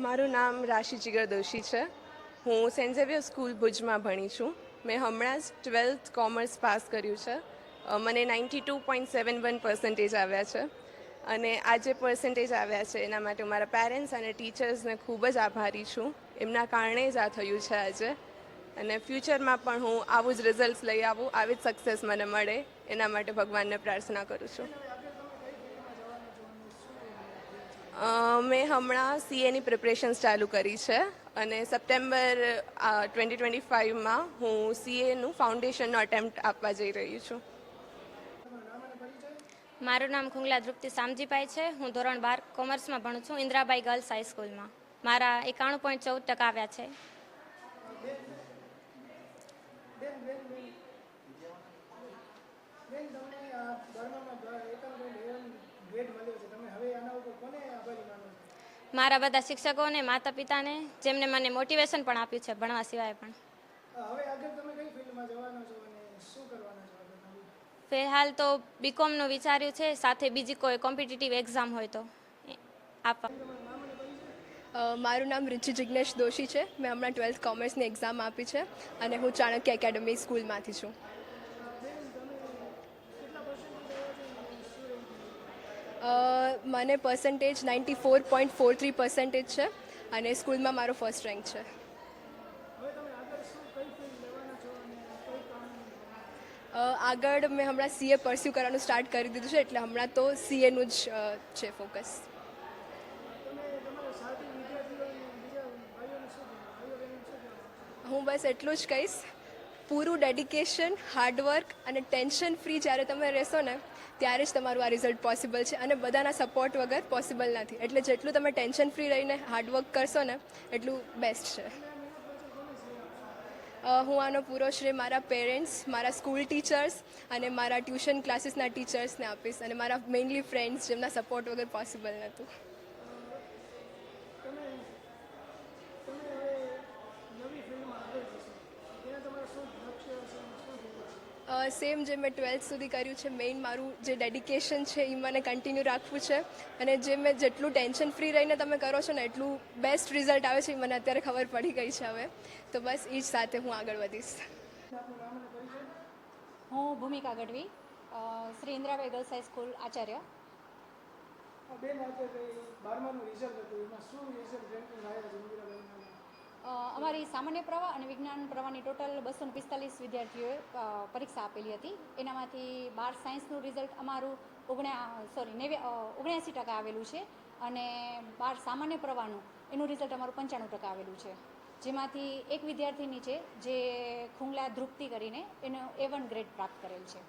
મારું નામ રાશિ જીગર દોશી છે. હું સેન્ટ ઝેવિયર સ્કૂલ ભુજમાં ભણી છું. મેં હમણાં જ ટ્વેલ્થ કોમર્સ પાસ કર્યું છે. મને ninety two point seven one percentage આવ્યા છે. અને આ જે પર્સન્ટેજ આવ્યા છે, એના માટે મારા પેરેન્ટ્સ અને ટીચર્સને ખૂબ જ આભારી છું. એમના કારણે જ આ થયું છે આજે. અને ફ્યુચરમાં પણ હું આવું જ રિઝલ્ટ લઈ આવું, આવી જ સક્સેસ મને મળે. એના માટે ભગવાનને પ્રાર્થના કરું છું. મેં હમણાં સીએની પ્રિપરેશન્સ ચાલુ કરી છે અને સપ્ટેમ્બર ટ્વેન્ટી ટ્વેન્ટી ફાઇવમાં હું સીએનું ફાઉન્ડેશનનો અટેમ્પ્ટ આપવા જઈ રહી છું. મારું નામ ખુંગલા ધ્રુપતિ સામજીભાઈ છે. હું ધોરણ બાર કોમર્સમાં ભણું છું ઇન્દ્રાબાઈ ગર્લ્સ હાઈસ્કૂલમાં મારા એકાણું પોઈન્ટ ચૌદ ટકા આવ્યા છે. બેન તમને ગ્રેડ મળ્યો છે. મારા બધા શિક્ષકોને માતા પિતાને જેમને મને મોટિવેશન પણ આપ્યું છે ભણવા સિવાય પણ? ફિલહાલ તો બીકોમનું વિચાર્યું છે સાથે બીજી કોઈ કોમ્પિટિટિવ એક્ઝામ હોય તો આપવા. મારું નામ રુચિ જિગ્નેશ દોશી છે. મેં હમણાં ટ્વેલ્થ કોમર્સની એક્ઝામ આપી છે અને હું ચાણક્ય એકેડમી સ્કૂલમાંથી છું. મને percentage ninety four point four three percentage છે અને સ્કૂલમાં મારો ફર્સ્ટ રેન્ક છે. આગળ મેં હમણાં સીએ પરસ્યુ કરવાનું સ્ટાર્ટ કરી દીધું છે, એટલે હમણાં તો સીએનું જ છે ફોકસ હું બસ એટલું જ કહીશ. પૂરું ડેડિકેશન હાર્ડવર્ક અને ટેન્શન ફ્રી જ્યારે તમે રહેશો ને ત્યારે જ તમારું આ રિઝલ્ટ પોસિબલ છે અને બધાના સપોર્ટ વગર પોસિબલ નથી. એટલે જેટલું તમે ટેન્શન ફ્રી રહીને હાર્ડવર્ક કરશો ને, એટલું બેસ્ટ છે. હું આનો પૂરો શ્રેય મારા પેરેન્ટ્સ મારા સ્કૂલ ટીચર્સ અને મારા ટ્યુશન ક્લાસીસના ટીચર્સને આપીશ અને મારા મેઇનલી ફ્રેન્ડ્સ જેમના સપોર્ટ વગર પોસિબલ નહોતું તમે તમે હવે નવી ફિલ્ડમાં આગળ જશો ત્યાં તમારું શું લક્ષ્ય હશે અને શું થયું સેમ જે મેં ટ્વેલ્થ સુધી કર્યું છે મેઇન મારું જે ડેડિકેશન છે એ મને કન્ટિન્યુ રાખવું છે. અને જે મેં જેટલું ટેન્શન ફ્રી રહીને તમે કરો છો ને એટલું બેસ્ટ રિઝલ્ટ આવે છે એ મને અત્યારે ખબર પડી ગઈ છે હવે. તો બસ એ જ સાથે હું આગળ વધીશ. હું Bhumika Gadhvi Shri Indirabai girls high school Acharya. બે બારમાનું રિઝલ્ટ હતું એમાં શું રિઝલ્ટ આવ્યા અમારી સામાન્ય પ્રવાહ અને વિજ્ઞાન પ્રવાહની ટોટલ બસો પિસ્તાલીસ વિદ્યાર્થીઓએ પરીક્ષા આપેલી હતી. એનામાંથી બાર સાયન્સનું રિઝલ્ટ અમારું ઓગણ્યા, સોરી નેવે ઓગણ્યાસી ટકા આવેલું છે અને બાર સામાન્ય પ્રવાહનું એનું રિઝલ્ટ અમારું પંચાણું ટકા આવેલું છે. જેમાંથી એક વિદ્યાર્થીની છે જે ખુંગલા ધ્રુપતિ કરીને એનો એ વન ગ્રેડ પ્રાપ્ત કરેલ છે.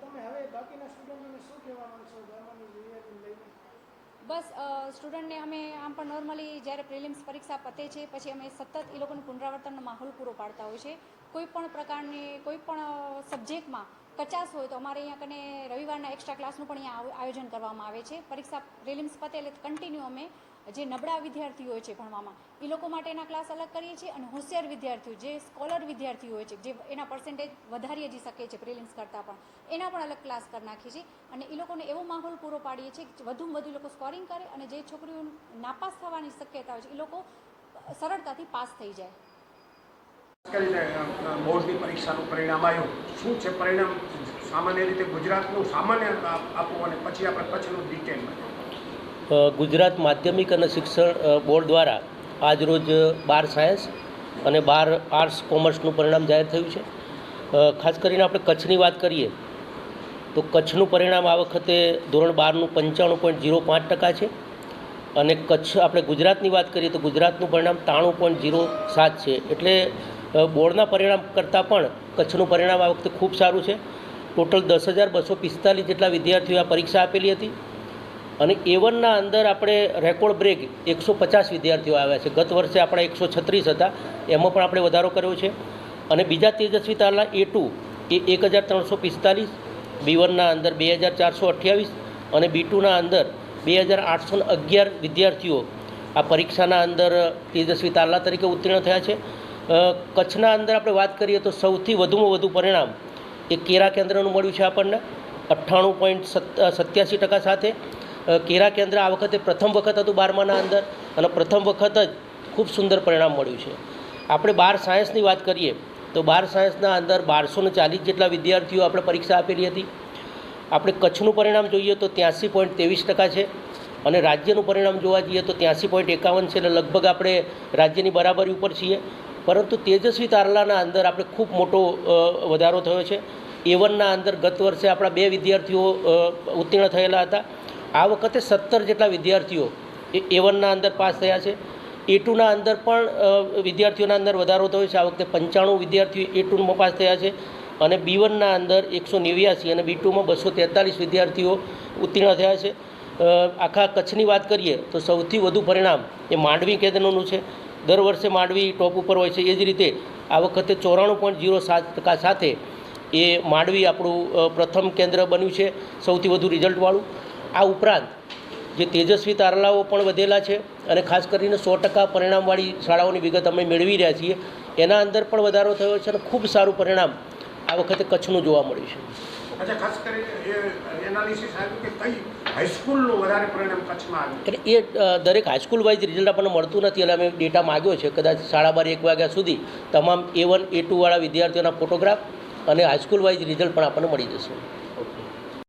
તમે હવે બાકીના સ્ટુડન્ટોને શું કહેવા માંગશો બસ સ્ટુડન્ટને અમે આમ પણ નોર્મલી જ્યારે પ્રિલિમ્સ પરીક્ષા પતે છે, પછી અમે સતત એ લોકોને પુનરાવર્તનનો માહોલ પૂરો પાડતા હોય છે. કોઈ પણ પ્રકારની, કોઈ પણ સબ્જેક્ટમાં કચાસ હોય તો અમારે અહીંયા કને રવિવારના એક્સ્ટ્રા ક્લાસનું પણ અહીંયા આયોજન કરવામાં આવે છે. પરીક્ષા પ્રિલિમ્સ પતે એટલે કન્ટિન્યુ અમે જે નબળા વિદ્યાર્થીઓ છે ભણવામાં, એ લોકો માટેના ક્લાસ અલગ કરીએ છીએ અને હોશિયાર વિદ્યાર્થીઓ, જે સ્કોલર વિદ્યાર્થીઓ છે, જે એના પર્સન્ટેજ વધારી જ શકે છે પ્રિલિમ્સ કરતાં પણ, એના પણ અલગ ક્લાસ કરી નાખીએ છીએ અને એ લોકોને એવો માહોલ પૂરો પાડીએ છીએ કે વધુમાં વધુ લોકો સ્કોરિંગ કરે અને જે છોકરીઓ નાપાસ થવાની શક્યતા હોય છે, એ લોકો સરળતાથી પાસ થઈ જાય. કરીને બોર્ડની પરીક્ષાનું પરિણામ આવ્યું. શું છે પરિણામ? સામાન્ય રીતે ગુજરાતનું સામાન્ય આપવું અને પછી આપણે પછીનું ડિટેલમાં ગુજરાત માધ્યમિક અને શિક્ષણ બોર્ડ દ્વારા આજરોજ બાર સાયન્સ અને બાર આર્ટ્સ કોમર્સનું પરિણામ જાહેર થયું છે. ખાસ કરીને આપણે કચ્છની વાત કરીએ, તો કચ્છનું પરિણામ આ વખતે ધોરણ બારનું પંચાણું પોઈન્ટ ઝીરો પાંચ ટકા છે અને કચ્છ આપણે ગુજરાતની વાત કરીએ, તો ગુજરાતનું પરિણામ ત્રાણું પોઈન્ટ ઝીરો સાત છે. એટલે બોર્ડના પરિણામ કરતાં પણ કચ્છનું પરિણામ આ વખતે ખૂબ સારું છે. ટોટલ દસ હજાર બસો પિસ્તાલીસ જેટલા વિદ્યાર્થીઓએ આ પરીક્ષા આપેલી હતી. અને એ વનના અંદર આપણે રેકોર્ડ બ્રેક એકસો પચાસ વિદ્યાર્થીઓ આવ્યા છે. ગત વર્ષે આપણા એકસો છત્રીસ હતા. એમાં પણ આપણે વધારો કર્યો છે. અને બીજા તેજસ્વી તાલા એ ટુ એ એક હજાર ત્રણસો પિસ્તાલીસ બી વનના અંદર બે હજાર ચારસો અઠ્યાવીસ અને બી ટુના અંદર બે હજાર આઠસો ને અગિયાર વિદ્યાર્થીઓ આ પરીક્ષાના અંદર તેજસ્વી તાલા તરીકે ઉત્તીર્ણ થયા છે. કચ્છના અંદર આપણે વાત કરીએ તો સૌથી વધુમાં વધુ પરિણામ એ કેરા કેન્દ્રનું મળ્યું છે આપણને. અઠ્ઠાણું પોઈન્ટ સત્યાસી ટકા સાથે કેરા કેન્દ્ર આ વખતે પ્રથમ વખત હતું બારમાના અંદર અને પ્રથમ વખત જ ખૂબ સુંદર પરિણામ મળ્યું છે. આપણે બાર સાયન્સની વાત કરીએ તો બાર સાયન્સના અંદર બારસો ને ચાલીસ જેટલા વિદ્યાર્થીઓ આપણે પરીક્ષા આપેલી હતી. આપણે કચ્છનું પરિણામ જોઈએ તો ત્યાંસી પોઈન્ટ ત્રેવીસ ટકા છે અને રાજ્યનું પરિણામ જોવા જઈએ તો ત્યાંસી પોઈન્ટ એકાવન છે એટલે લગભગ આપણે રાજ્યની બરાબરી ઉપર છીએ. પરંતુ તેજસ્વી તારલાના અંદર આપણે ખૂબ મોટો વધારો થયો છે. એવનના અંદર ગત વર્ષે આપણા બે વિદ્યાર્થીઓ ઉત્તીર્ણ થયેલા હતા. આ વખતે સત્તર જેટલા વિદ્યાર્થીઓ એ એ વનના અંદર પાસ થયા છે. એ ટુના અંદર પણ વિદ્યાર્થીઓના અંદર વધારો થયો છે. આ વખતે પંચાણું વિદ્યાર્થીઓ એ ટુમાં પાસ થયા છે અને બી વનના અંદર એકસો નેવ્યાસી અને બી ટુમાં બસો તેતાલીસ વિદ્યાર્થીઓ ઉત્તીર્ણ થયા છે. આખા કચ્છની વાત કરીએ તો સૌથી વધુ પરિણામ એ માંડવી કેન્દ્રનું છે. દર વર્ષે માંડવી ટોપ ઉપર હોય છે. એ જ રીતે આ વખતે ચોરાણું પોઈન્ટ જીરો સાત ટકા સાથે એ માંડવી આપણું પ્રથમ કેન્દ્ર બન્યું છે. સૌથી વધુ રિઝલ્ટવાળું આ ઉપરાંત જે તેજસ્વી તારલાઓ પણ વધેલા છે અને ખાસ કરીને સો ટકા પરિણામવાળી શાળાઓની વિગત અમે મેળવી રહ્યા છીએ એના અંદર પણ વધારો થયો છે અને ખૂબ સારું પરિણામ આ વખતે કચ્છનું જોવા મળ્યું છે. એટલે એ દરેક હાઈસ્કૂલ વાઇઝ રિઝલ્ટ આપણને મળતું નથી એટલે અમે ડેટા માગ્યો છે. કદાચ સાડા બાર એક વાગ્યા સુધી તમામ એ વન એ ટુવાળા વિદ્યાર્થીઓના ફોટોગ્રાફ અને હાઈસ્કૂલ વાઇઝ રિઝલ્ટ પણ આપણને મળી જશે.